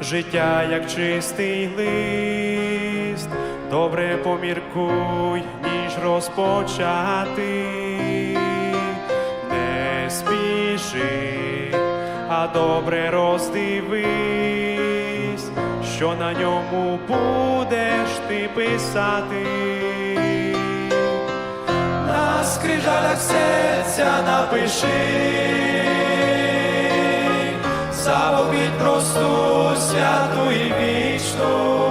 життя, як чистий лист, добре поміркуй, ніж розпочати, не спіши, а добре роздивись, що на ньому будеш ти писати. На скрижалях серця напиши заповідь просту, святу і вічну.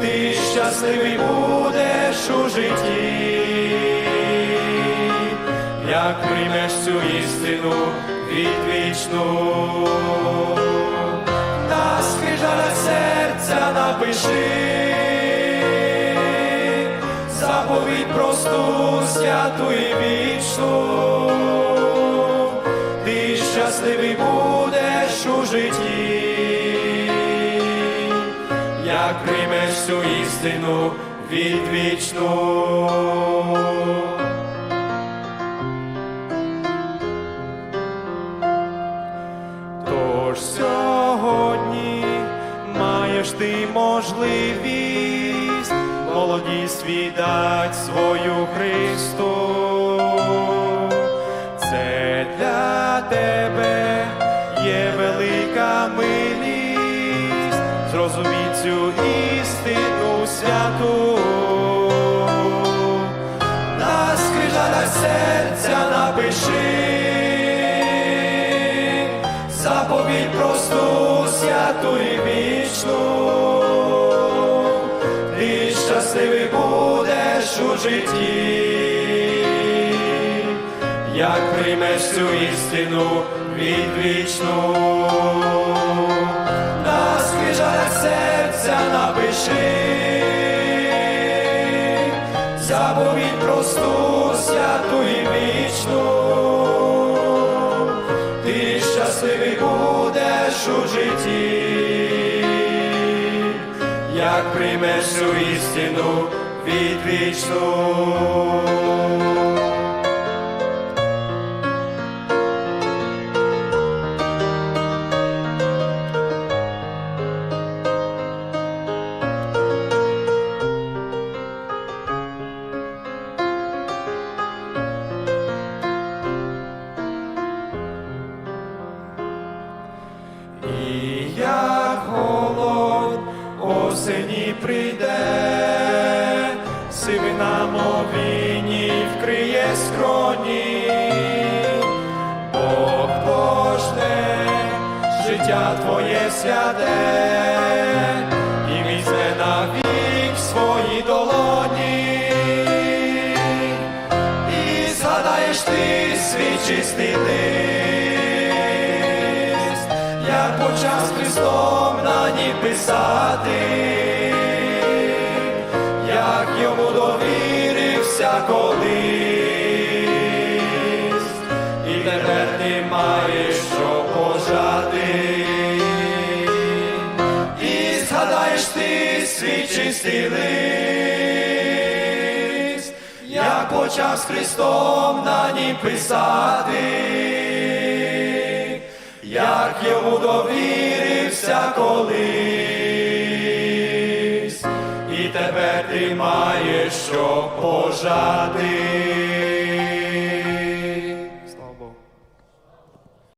Ти щасливий будеш у житті, як приймеш цю істину відвічну. На скрижалях серця напиши заповідь просту, святу і вічну. Приймеш цю істину відвічну. Тож сьогодні маєш ти можливість молодість віддать свою Христу. Це для тебе є велика милість, зрозумій цю істину святу. На скрижалях серця напиши заповідь просту, святу і вічну. Ти щасливий будеш у житті, як приймеш цю істину відвічну. Серця напиши заповідь просту, святу і вічну. Ти щасливий будеш у житті, як приймеш цю істину відвічну. Осені прийде, сивина мовіні вкриє скроні, Бог пожне життя твоє святе, і візьме навік в свої долоні, і згадаєш ти свій лист, писати, як йому довірився колись, і тепер ти маєш що пожати, і згадаєш ти свій чистий лист, як почав з Христом на ній писати як йому довірився колись, і тебе ти маєш що пожати.